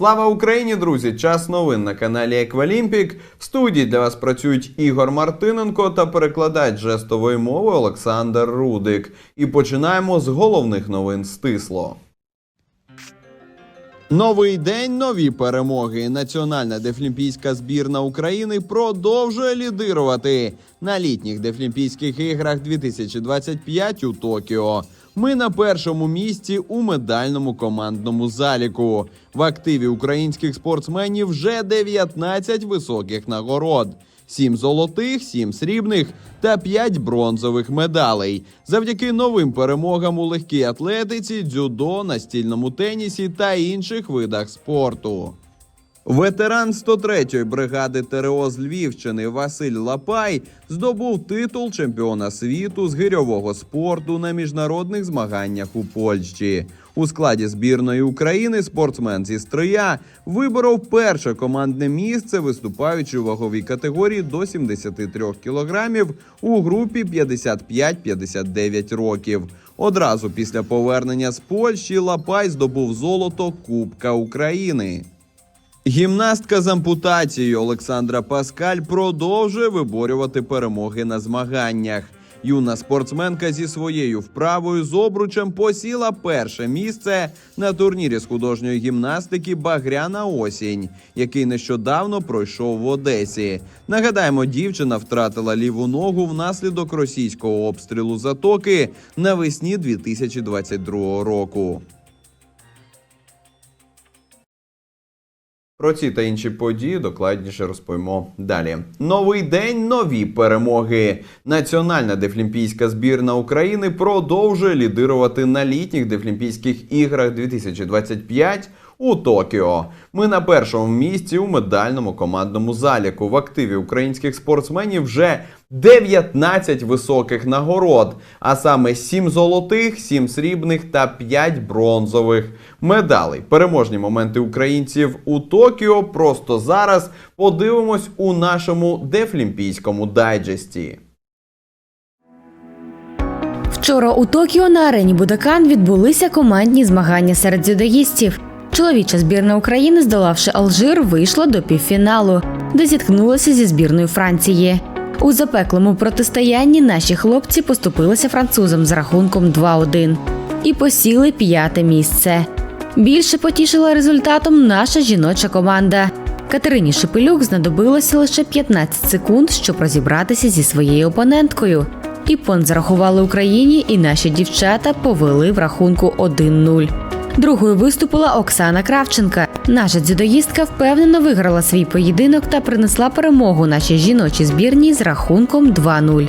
Слава Україні, друзі! Час новин на каналі Еквалімпік. В студії для вас працюють Ігор Мартиненко та перекладач жестової мови Олександр Рудик. І починаємо з головних новин стисло. Новий день, нові перемоги. Національна дефлімпійська збірна України продовжує лідирувати на літніх дефлімпійських іграх 2025 у Токіо. Ми на першому місці у медальному командному заліку. В активі українських спортсменів вже 19 високих нагород. Сім золотих, сім срібних та п'ять бронзових медалей. Завдяки новим перемогам у легкій атлетиці, дзюдо, настільному тенісі та інших видах спорту. Ветеран 103-ї бригади ТРО з Львівщини Василь Лапай здобув титул чемпіона світу з гирьового спорту на міжнародних змаганнях у Польщі. У складі збірної України спортсмен зі Стрия виборов перше командне місце, виступаючи у ваговій категорії до 73 кілограмів у групі 55-59 років. Одразу після повернення з Польщі Лапай здобув золото Кубка України. Гімнастка з ампутацією Олександра Паскаль продовжує виборювати перемоги на змаганнях. Юна спортсменка зі своєю вправою з обручем посіла перше місце на турнірі з художньої гімнастики Багряна осінь, який нещодавно пройшов в Одесі. Нагадаємо, дівчина втратила ліву ногу внаслідок російського обстрілу затоки навесні 2022 року. Про ці та інші події докладніше розповімо далі. Новий день, нові перемоги. Національна дефлімпійська збірна України продовжує лідирувати на літніх дефлімпійських іграх 2025 у Токіо. Ми на першому місці у медальному командному заліку. В активі українських спортсменів вже 19 високих нагород, а саме 7 золотих, 7 срібних та 5 бронзових медалей. Переможні моменти українців у Токіо просто зараз подивимось у нашому дефлімпійському дайджесті. Вчора у Токіо на арені Будакан відбулися командні змагання серед дзюдоїстів. Чоловіча збірна України, здолавши Алжир, вийшла до півфіналу, де зіткнулася зі збірною Франції. У запеклому протистоянні наші хлопці поступилися французам з рахунком 2-1 і посіли п'яте місце. Більше потішила результатом наша жіноча команда. Катерині Шепелюк знадобилося лише 15 секунд, щоб розібратися зі своєю опоненткою. І зарахували Україні, і наші дівчата повели в рахунку 1-0. Другою виступила Оксана Кравченка. Наша дзюдоїстка впевнено виграла свій поєдинок та принесла перемогу нашій жіночій збірній з рахунком 2-0.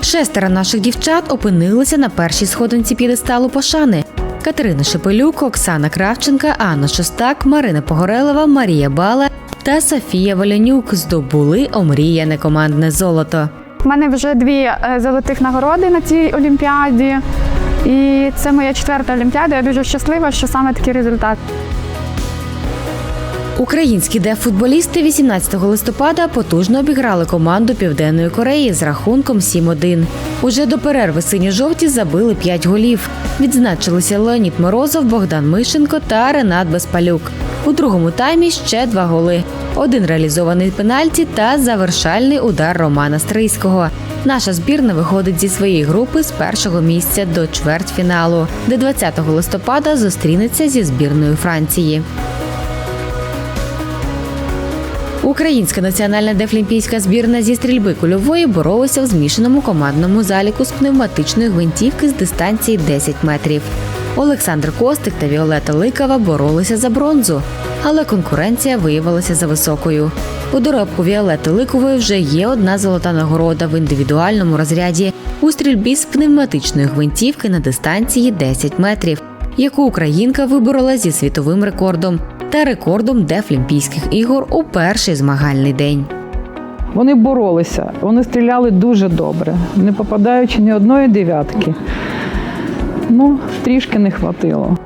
Шестеро наших дівчат опинилися на першій сходинці п'єдесталу пошани. Катерина Шепелюк, Оксана Кравченка, Анна Шостак, Марина Погорелова, Марія Бала та Софія Волянюк здобули омріяне командне золото. У мене вже дві е, золотих нагороди на цій олімпіаді. І це моя четверта олімпіада. Я дуже щаслива, що саме такий результат. Українські дефутболісти 18 листопада потужно обіграли команду Південної Кореї з рахунком 7-1. Уже до перерви синьо-жовті забили 5 голів. Відзначилися Леонід Морозов, Богдан Мишенко та Ренат Безпалюк. У другому таймі ще два голи: один реалізований пенальті та завершальний удар Романа Стрийського. Наша збірна виходить зі своєї групи з першого місця до чвертьфіналу, де 20 листопада зустрінеться зі збірною Франції. Українська національна дефлімпійська збірна зі стрільби кульової боролася в змішаному командному заліку з пневматичної гвинтівки з дистанції 10 метрів. Олександр Костик та Віолета Ликава боролися за бронзу, але конкуренція виявилася за високою. У доробку Віолети Ликової вже є одна золота нагорода в індивідуальному розряді у стрільбі з пневматичної гвинтівки на дистанції 10 метрів, яку українка виборола зі світовим рекордом та рекордом Дефлімпійських ігор у перший змагальний день. Вони боролися, вони стріляли дуже добре, не попадаючи ні одної дев'ятки. Ну, трішки не хватило.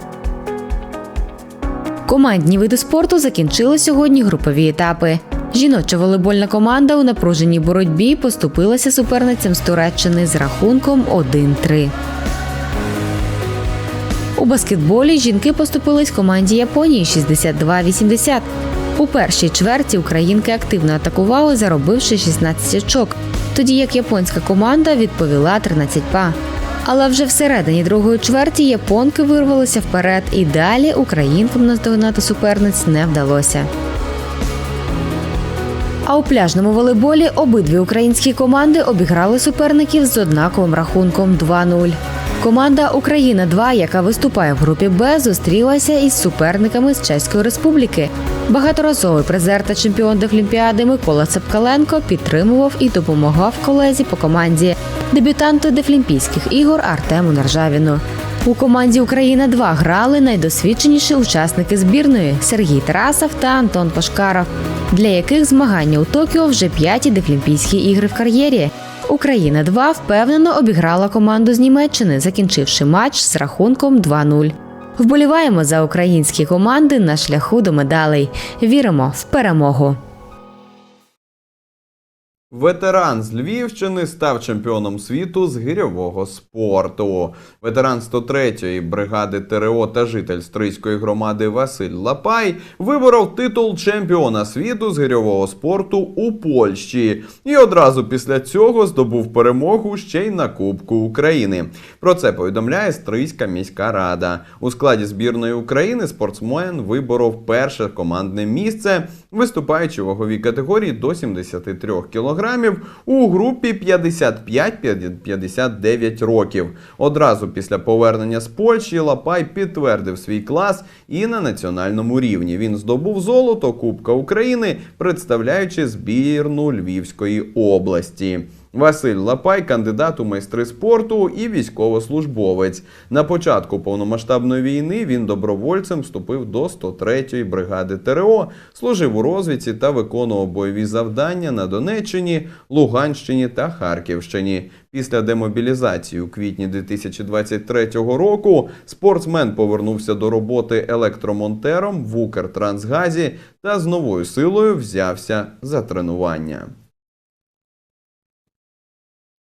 Командні види спорту закінчили сьогодні групові етапи. Жіноча волейбольна команда у напруженій боротьбі поступилася суперницям з Туреччини з рахунком 1-3. У баскетболі жінки поступились команді Японії 62-80. У першій чверті українки активно атакували, заробивши 16 очок, тоді як японська команда відповіла 13 па. Але вже всередині другої чверті японки вирвалися вперед, і далі українкам наздогнати суперниць не вдалося. А у пляжному волейболі обидві українські команди обіграли суперників з однаковим рахунком 2-0. Команда Україна 2 яка виступає в групі Б, зустрілася із суперниками з Чеської Республіки. Багаторазовий призер та чемпіон Дефлімпіади Микола Цепкаленко підтримував і допомагав колезі по команді дебютанту Дефлімпійських ігор Артему Нержавіну. У команді Україна 2 грали найдосвідченіші учасники збірної Сергій Тарасов та Антон Пашкаров, для яких змагання у Токіо вже п'яті Дефлімпійські ігри в кар'єрі. Україна 2 впевнено обіграла команду з Німеччини, закінчивши матч з рахунком 2-0. Вболіваємо за українські команди на шляху до медалей. Віримо в перемогу. Ветеран з Львівщини став чемпіоном світу з гирьового спорту. Ветеран 103-ї бригади ТРО та житель Стрийської громади Василь Лапай виборов титул чемпіона світу з гирьового спорту у Польщі і одразу після цього здобув перемогу ще й на Кубку України. Про це повідомляє Стрийська міська рада. У складі збірної України спортсмен виборов перше командне місце, виступаючи ваговій категорії до 73 кг у групі 55-59 років. Одразу після повернення з Польщі Лапай підтвердив свій клас і на національному рівні. Він здобув золото Кубка України, представляючи збірну Львівської області. Василь Лапай, кандидат у майстри спорту і військовослужбовець. На початку повномасштабної війни він добровольцем вступив до 103-ї бригади ТРО, служив у розвідці та виконував бойові завдання на Донеччині, Луганщині та Харківщині. Після демобілізації у квітні 2023 року спортсмен повернувся до роботи електромонтером в Укртрансгазі та з новою силою взявся за тренування.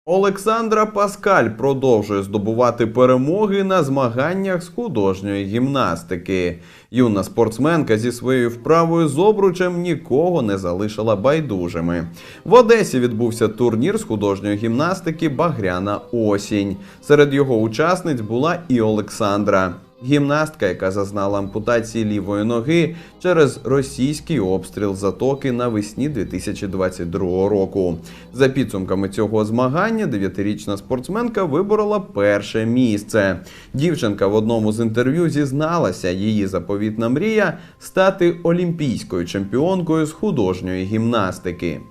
Олександра Паскаль продовжує здобувати перемоги на змаганнях з художньої гімнастики. Юна спортсменка зі своєю вправою з обручем нікого не залишила байдужими. В Одесі відбувся турнір з художньої гімнастики Багряна осінь. Серед його учасниць була і Олександра. Гімнастка, яка зазнала ампутації лівої ноги через російський обстріл затоки навесні 2022 року. За підсумками цього змагання, дев'ятирічна спортсменка виборола перше місце. Дівчинка в одному з інтерв'ю зізналася, її заповітна мрія стати олімпійською чемпіонкою з художньої гімнастики.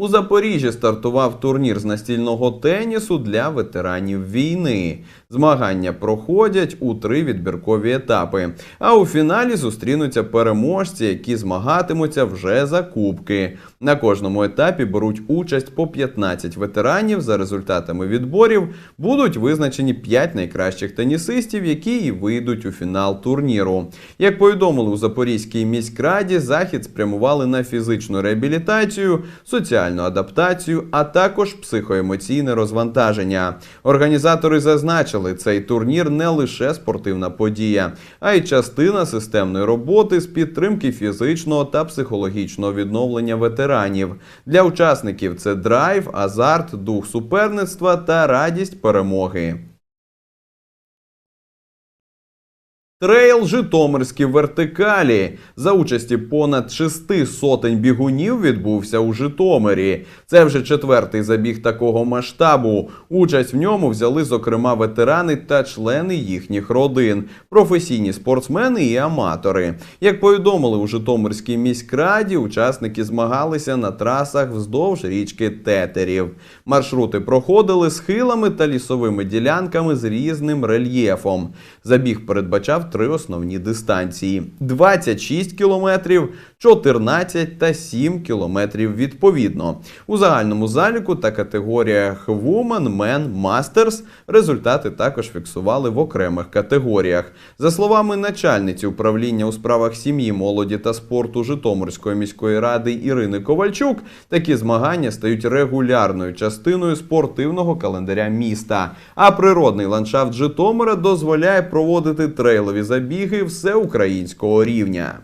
У Запоріжжі стартував турнір з настільного тенісу для ветеранів війни. Змагання проходять у три відбіркові етапи. А у фіналі зустрінуться переможці, які змагатимуться вже за кубки. На кожному етапі беруть участь по 15 ветеранів. За результатами відборів будуть визначені 5 найкращих тенісистів, які і вийдуть у фінал турніру. Як повідомили у Запорізькій міськраді, захід спрямували на фізичну реабілітацію, соціальну адаптацію, а також психоемоційне розвантаження. Організатори зазначили, цей турнір не лише спортивна подія, а й частина системної роботи з підтримки фізичного та психологічного відновлення ветеранів. Для учасників це драйв, азарт, дух суперництва та радість перемоги. Трейл Житомирські вертикалі за участі понад шести сотень бігунів відбувся у Житомирі. Це вже четвертий забіг такого масштабу. Участь в ньому взяли зокрема ветерани та члени їхніх родин, професійні спортсмени і аматори. Як повідомили у Житомирській міськраді, учасники змагалися на трасах вздовж річки Тетерів. Маршрути проходили схилами та лісовими ділянками з різним рельєфом. Забіг передбачав три основні дистанції: 26 кілометрів, 14 та 7 кілометрів відповідно. У загальному заліку та категоріях Woman, Men, Masters результати також фіксували в окремих категоріях. За словами начальниці управління у справах сім'ї, молоді та спорту Житомирської міської ради Ірини Ковальчук, такі змагання стають регулярною частиною спортивного календаря міста. А природний ландшафт Житомира дозволяє проводити трейлові забіги всеукраїнського рівня.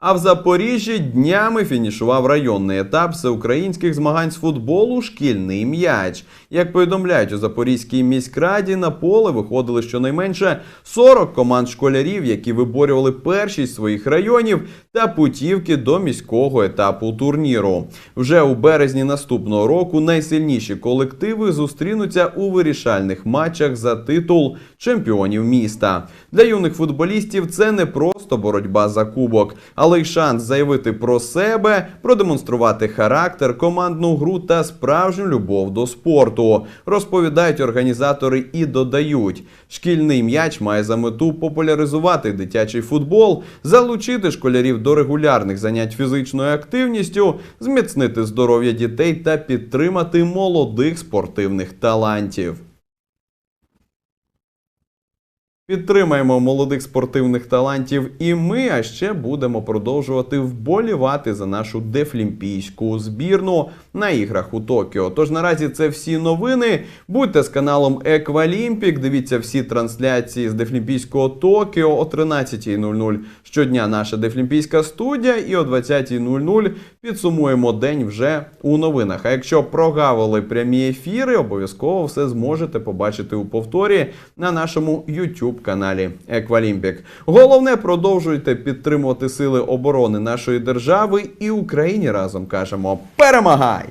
А в Запоріжжі днями фінішував районний етап всеукраїнських змагань з футболу Шкільний м'яч. Як повідомляють у Запорізькій міськраді, на поле виходили щонайменше 40 команд школярів, які виборювали першість своїх районів та путівки до міського етапу турніру. Вже у березні наступного року найсильніші колективи зустрінуться у вирішальних матчах за титул чемпіонів міста. Для юних футболістів це не просто боротьба за кубок, але й шанс заявити про себе, продемонструвати характер, командну гру та справжню любов до спорту. Розповідають організатори і додають, шкільний м'яч має за мету популяризувати дитячий футбол, залучити школярів до регулярних занять фізичною активністю, зміцнити здоров'я дітей та підтримати молодих спортивних талантів. Підтримаємо молодих спортивних талантів і ми, а ще будемо продовжувати вболівати за нашу дефлімпійську збірну на іграх у Токіо. Тож наразі це всі новини. Будьте з каналом Еквалімпік. Дивіться всі трансляції з Дефлімпійського Токіо о 13.00 щодня. Наша Дефлімпійська студія, і о 20.00 підсумуємо день вже у новинах. А якщо прогавили прямі ефіри, обов'язково все зможете побачити у повторі на нашому YouTube каналі Еквалімпік. Головне, продовжуйте підтримувати сили оборони нашої держави і Україні разом кажемо перемагай!